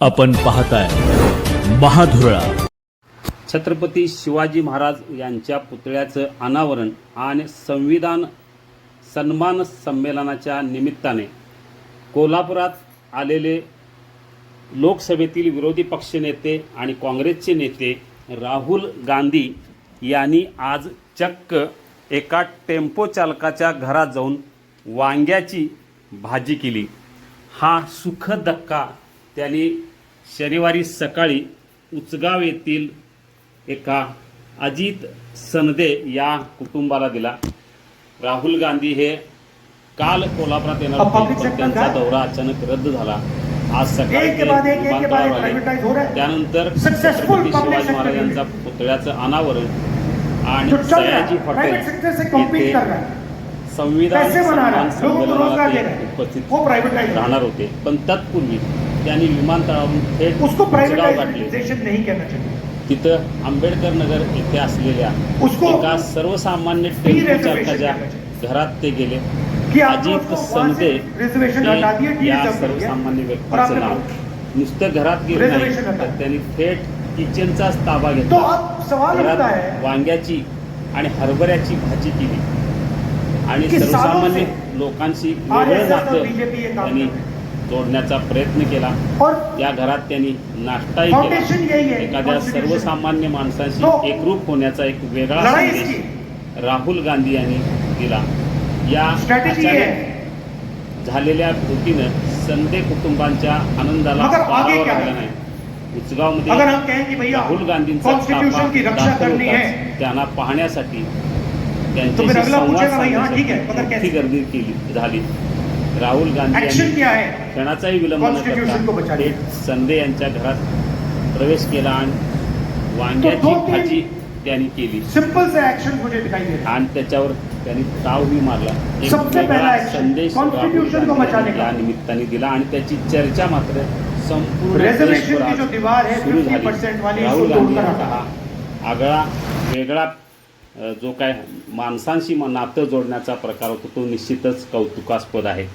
आपण पाहताय महाधुरळा. छत्रपती शिवाजी महाराज यांच्या पुतळ्याचं अनावरण आणि संविधान सन्मान संमेलनाच्या निमित्ताने कोल्हापुरात आलेले लोकसभेतील विरोधी पक्षनेते आणि काँग्रेसचे नेते राहुल गांधी यांनी आज चक्क एका टेम्पो चालकाच्या घरात जाऊन वांग्याची भाजी केली. हा सुखद धक्का त्यांनी शनिवारी सकाळी उचगाव येथील एका अजित सनदे या कुटुंबाला दिला. राहुल गांधी हे काल कोल्हापुरात येणार होते त्यांचा? दौरा अचानक रद्द झाला. आज सकाळी हो है. त्यानंतर छत्रपती शिवाजी महाराजांचा पुतळ्याचं अनावरण आणि सयाजी है हॉटेल येथे है। संविधान सन्मान है। है उपस्थित प्राइवेटाइज राहणार होते. पण तत्पूर्वी त्यांनी विमानतळावरून थेट उसको प्राइवेटाइजेशन नहीं चाहिए। तिथं आंबेडकर नगर येथे असलेल्या उसको एका सर्वसामान्य टेम्पो चालकाच्या. घरात ते गेले. कि अजित उसको वहाँ संदे से रिजर्वेशन हटा दिए टी या सर्वसामान्य व्यक्तीचं नाव. नुसतं घरात गेले नाही. तर त्यांनी थेट किचनचाच ताबा तो घेतला घरात वांग्याची आणि हरभऱ्याची भाजी केली. आणि सर्वसामान्य लोकांशी वेगळं नातं त्यांनी जोडण्याचा प्रयत्न केला. त्या घरात त्यांनी नाश्ताही केला. एखाद्या. सर्वसामान्य माणसाशी एकरूप होण्याचा एक वेगळा संदेश राहुल गांधी यांनी दिला. या झालेल्या कृतीनं संदे कुटुंबांच्या आनंदाला राहिला है? नाही. उचगावमध्ये राहुल गांधींचा त्यांना पाहण्यासाठी तो फिर त्यांच्याशी अगला संवाद पूछेगा भाई, साधण्यासाठी ठीक मगर मोठी कैसे? गर्दी केली झाली. राहुल गांधी है क्षणाचाही विलंब न संदे यांच्या घरात प्रवेश केला आणि वांग्याची भाजी त्यांनी केली सिंपल से एक्शन मुझे दिखाई दे रहा है आणि त्याच्यावर त्यांनी तावही मारला एक संदेश. या निमित्ताने दिला आणि त्याची चर्चा मात्र संपूर्ण Reservation देशभरात की जो दीवार है, सुरू झाली. 50% वाली, राहुल गांधी. हा आगळा वेगळा जो काय माणसांशी नातं जोडण्याचा प्रकार होतो तो निश्चितच कौतुकास्पद आहे